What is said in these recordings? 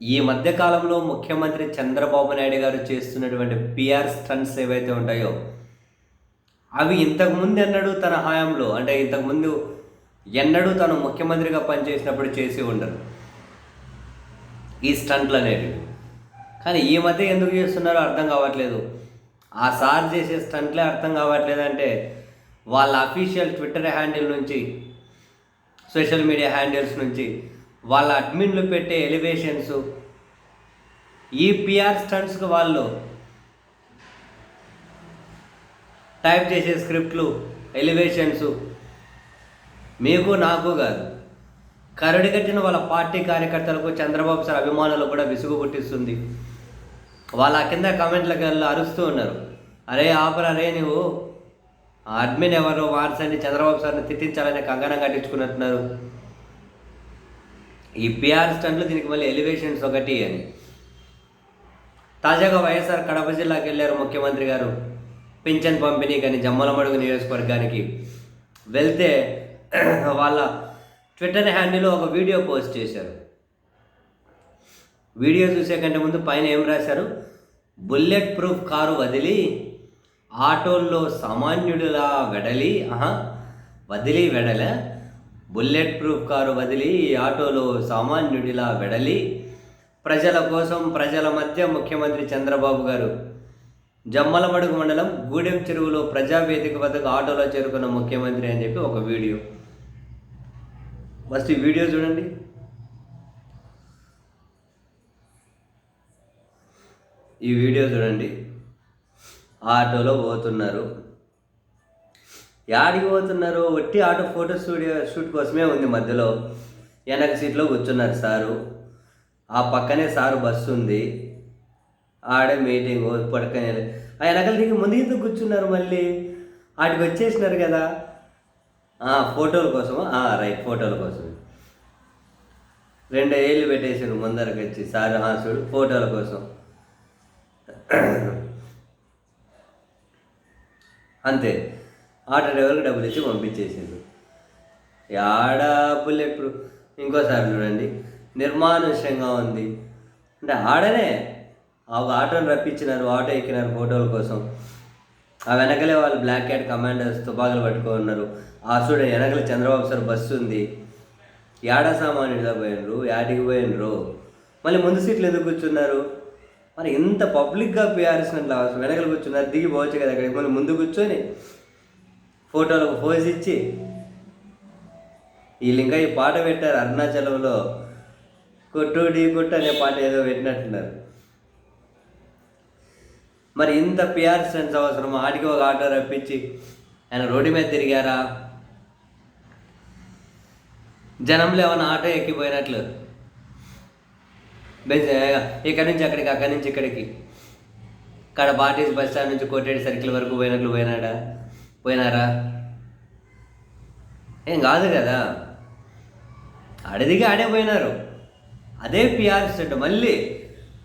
ఈ మధ్య కాలంలో ముఖ్యమంత్రి చంద్రబాబు నాయుడు గారు చేస్తున్నటువంటి పిఆర్ స్టంట్స్ ఏవైతే ఉంటాయో అవి ఇంతకుముందు ఎన్నడూ తన హయాంలో అంటే ఇంతకుముందు ఎన్నడూ తను ముఖ్యమంత్రిగా పనిచేసినప్పుడు చేసి ఉండరు. ఈ స్టంట్లు అనేవి. కానీ ఈ మధ్య ఎందుకు చేస్తున్నారో అర్థం కావట్లేదు. ఆ సార్ చేసే స్టంట్లే అర్థం కావట్లేదు అంటే వాళ్ళ అఫీషియల్ ట్విట్టర్ హ్యాండిల్ నుంచి సోషల్ మీడియా హ్యాండిల్స్ నుంచి వాళ్ళ అడ్మిన్లు పెట్టే ఎలివేషన్స్ ఈ పిఆర్ స్టంట్స్కి వాళ్ళు టైప్ చేసే స్క్రిప్ట్లు ఎలివేషన్స్ మీకు నాకు కాదు. కరడి కట్టిన వాళ్ళ పార్టీ కార్యకర్తలకు చంద్రబాబు సార్ అభిమానులు కూడా విసుగు పుట్టిస్తుంది. వాళ్ళ కింద కమెంట్లకి వెళ్ళి అరుస్తూ ఉన్నారు. అరే ఆపరా అరే నువ్వు. ఆ అడ్మిన్ ఎవరో? మార్చండి చంద్రబాబు సార్ని తిట్టించాలని కంగనం కట్టించుకున్నట్టున్నారు. ఈ పిఆర్ స్టంట్లు దీనికి మళ్ళీ ఎలివేషన్స్ ఒకటి అని. తాజాగా వైఎస్ఆర్ కడప జిల్లాకి వెళ్ళారు ముఖ్యమంత్రి గారు. పింఛన్ పంపిణీ కానీ జమ్మలమడుగు నియోజకవర్గానికి వెళ్తే వాళ్ళ ట్విట్టర్ హ్యాండిల్లో ఒక వీడియో పోస్ట్ చేశారు. వీడియో చూసే కంటే ముందు పైన ఏం రాశారు? బుల్లెట్ ప్రూఫ్ కారు వదిలి ఆటోల్లో సామాన్యుడిలా వెడలి ఆహా వదిలి వెడల బుల్లెట్ ప్రూఫ్ కారు వదిలి ఆటోలో సామాన్యుడిలా వెడలి ప్రజల కోసం ప్రజల మధ్య ముఖ్యమంత్రి చంద్రబాబు గారు జమ్మలమడుగు మండలం గూడెం చెరువులో ప్రజావేదిక వద్దకు ఆటోలో చేరుకున్న ముఖ్యమంత్రి అని చెప్పి ఒక వీడియో. ఫస్ట్ ఈ వీడియో చూడండి. ఈ వీడియో చూడండి. ఆటోలో పోతున్నారు. యాడికి పోతున్నారు? ఒట్టి ఆటో ఫోటో స్టూడియో షూట్ కోసమే ఉంది మధ్యలో. వెనక సీట్లో కూర్చున్నారు సారు. ఆ పక్కనే సారు బస్సు ఉంది. ఆడే మీటింగ్ పడుకొని ఆ వెనకల దిగి ముందు ఇంత కూర్చున్నారు మళ్ళీ? ఆడికి వచ్చేసినారు కదా. ఆ, ఫోటోల కోసం రైట్ ఫోటోల కోసం రెండు ఏళ్ళు పెట్టేసారు ముందరకు వచ్చి సార్. ఆ, చూడు ఫోటోల కోసం. అంతే. ఆటో డ్రైవర్కి డబ్బులు ఇచ్చి పంపించేసిండు యాడ బుల్లెట్ ప్రూఫ్ ఇంకోసారి చూడండి. నిర్మానుష్యంగా ఉంది. అంటే ఆడనే ఆ ఒక ఆటోని రప్పించినారు ఆటో ఎక్కినారు ఫోటోల కోసం. ఆ వెనకలే వాళ్ళు బ్లాక్ క్యాట్ కమాండర్స్ తుపాకులు పట్టుకొని ఉన్నారు ఆ చూడ వెనకల చంద్రబాబు సార్ బస్సు ఉంది. యాడ సామాన్యుడిగా పోయినరు? యాడికి పోయినరు? మళ్ళీ ముందు సీట్లు ఎందుకు కూర్చున్నారు? మరి ఇంత పబ్లిక్గా పిఆర్ఎస్నట్లు వెనకలు కూర్చున్నారు దిగి పోవచ్చు కదా అక్కడికి? మళ్ళీ ముందు కూర్చొని ఫోటోలకు పోజ్ ఇచ్చి వీళ్ళు ఇంకా ఈ పాట పెట్టారు అరుణాచలంలో. కొట్టు డీ కొట్టు అనే పాట ఏదో పెట్టినట్టున్నారు. మరి ఇంత పిఆర్ స్టెన్స్ అవసరం? ఆడికి ఒక ఆటో రప్పించి ఆయన రోడ్డు మీద తిరిగారా? జనంలో ఏమైనా ఆటో ఎక్కిపోయినట్లు? ఇక్కడి నుంచి అక్కడికి అక్కడి నుంచి ఇక్కడికి. ఇక్కడ పార్టీస్ బస్ స్టాండ్ నుంచి కోటేటి సర్కిల్ వరకు పోయినట్లు పోయినాడా? పోయినారా? ఏం కాదు కదా. అడిదిగా ఆడే పోయినారు. అదే పిఆర్ సెట్ మళ్ళీ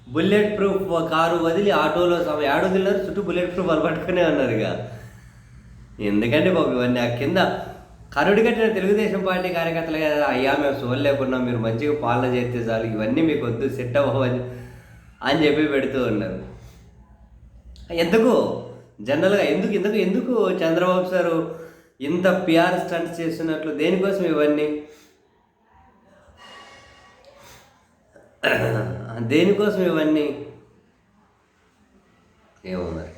బుల్లెట్ ప్రూఫ్ కారు వదిలి ఆటోలో సమ యాడ్ వదిలినారు చుట్టూ బుల్లెట్ ప్రూఫ్ వాళ్ళు పట్టుకునే ఉన్నారు ఇక. ఎందుకంటే బాబు ఇవన్నీ? ఆ కింద కరుడు కట్టిన తెలుగుదేశం పార్టీ కార్యకర్తలు కదా. అయ్యా మేము సోల్ లేకున్నా మీరు మంచిగా పాలన చేస్తే చాలు. ఇవన్నీ మీకు వద్దు సెట్ అవ్వని అని చెప్పి పెడుతూ ఉన్నారు. ఎందుకు? జనరల్గా ఎందుకు ఎందుకు ఎందుకు చంద్రబాబు సారు ఇంత పిఆర్ స్టంట్ చేస్తున్నట్లు దేనికోసం ఇవన్నీ? దేనికోసం ఇవన్నీ? ఏమో మరి.